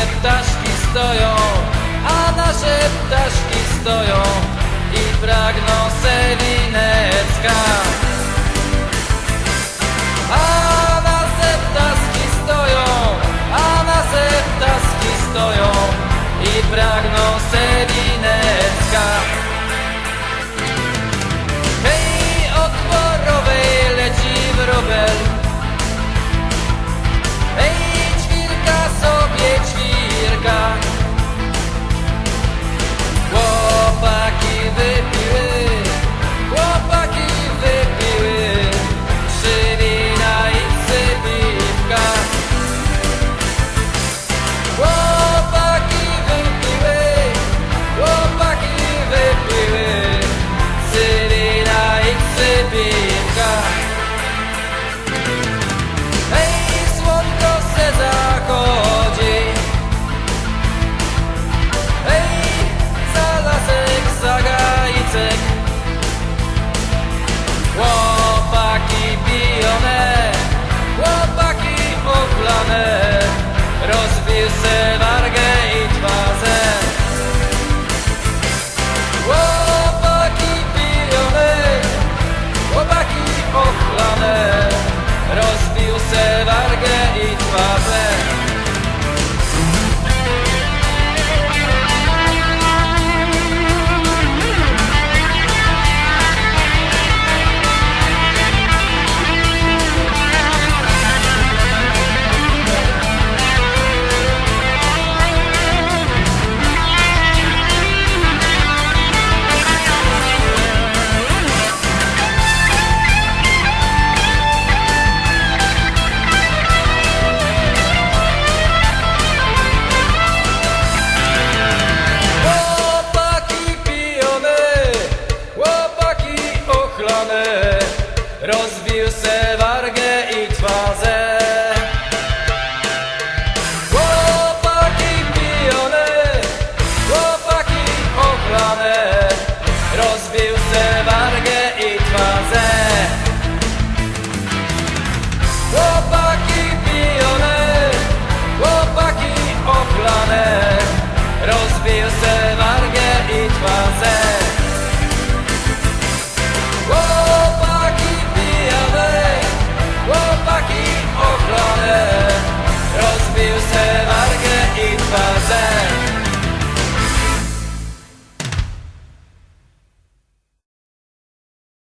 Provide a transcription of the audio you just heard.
nasze ptaszki stoją, a nasze ptaszki stoją i pragną selinecka. A nasze ptaszki stoją, a nasze ptaszki stoją i pragną selinecka. music. Whoa. strony rozwijać.